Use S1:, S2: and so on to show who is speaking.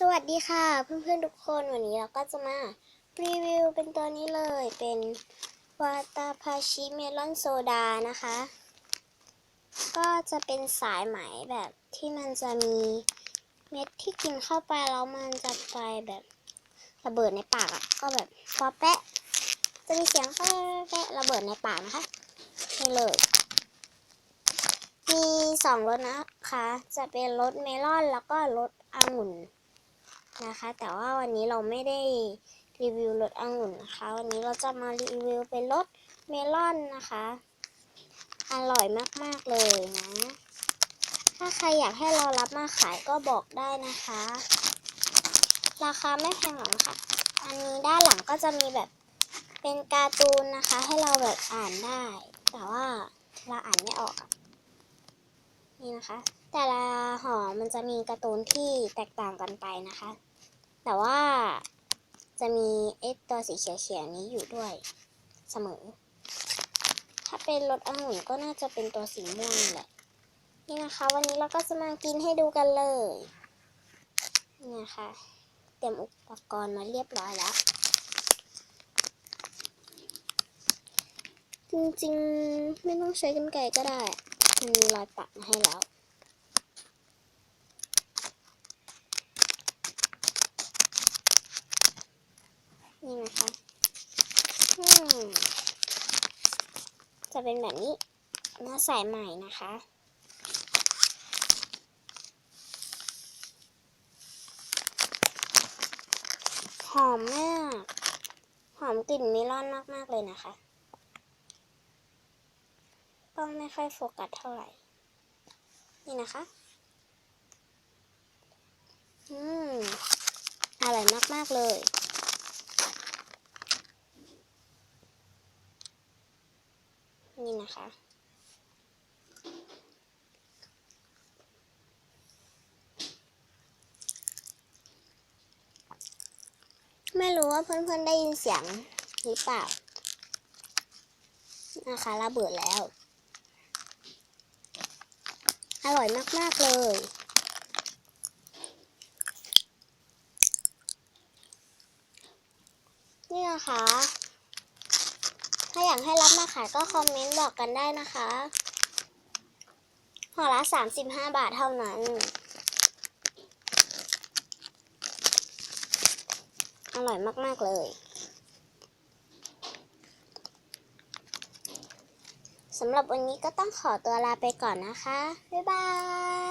S1: สวัสดีค่ะเพื่อนๆทุกคนวันนี้เราก็จะมารีวิวเป็นตัวนี้เลยเป็นวาตาพาชิเมลอนโซดานะคะ ก็จะเป็นสายไหมแบบที่มันจะมีเม็ดที่กินเข้าไปแล้วมันจะไปแบบระเบิดในปากอะ่ะก็แบบพอแปะ จะมีเสียงแปะแปะระเบิดในปากนะคะนี่เลยมีสองรสนะคะ จะเป็นรสเมลอนแล้วก็รสองุ่น นะคะ แต่ว่าวันนี้เราไม่ได้รีวิวรสองุ่นนะคะ วันนี้เราจะมารีวิวเป็นรสเมลอนนะคะ อร่อยมากๆเลยนะ ถ้าใครอยากให้เรารับมาขายก็บอกได้นะคะ ราคาไม่แพงหรอกนะคะอันนี้ด้านหลังก็จะมีแบบเป็นการ์ตูนนะคะ ให้เราแบบอ่านได้ แต่ว่าเราอ่านไม่ออกนี่นะคะ แต่ละห่อมันจะมีการ์ตูนที่แตกต่างกันไปนะคะ แต่ว่าจะมีเอตัวสีเขียวๆนี้อยู่ด้วยเสมอ ถ้าเป็นรสองุ่นก็น่าจะเป็นตัวสีม่วงแหละ นี่นะคะ วันนี้เราก็จะมากินให้ดูกันเลย นี่นะคะเตรียมอุปกรณ์มาเรียบร้อยแล้ว จริงๆ ไม่ต้องใช้กันไกรก็ได้มันมีรอยปักมาให้แล้ว นี่นะคะอืม จะเป็นแบบนี้เนื้อสายใหม่นะคะ หอมมาก หอมกลิ่นเมลอนมากๆเลยนะคะต้องไม่ค่อยโฟกัสเท่าไหร่ นี่นะคะ อืมอร่อยมาก ๆ เลย นะคะ ไม่รู้ว่าเพื่อนๆได้ยินเสียงหรือเปล่า นะคะระเบิดแล้ว อร่อยมาก ๆ เลยนี่นะคะ ถ้าอยากให้รับมาขายก็คอมเมนต์บอกกันได้นะคะห่อละ35บาทเท่านั้น อร่อยมาก ๆ เลยสำหรับวันนี้ก็ต้องขอตัวลาไปก่อนนะคะ บ๊ายบาย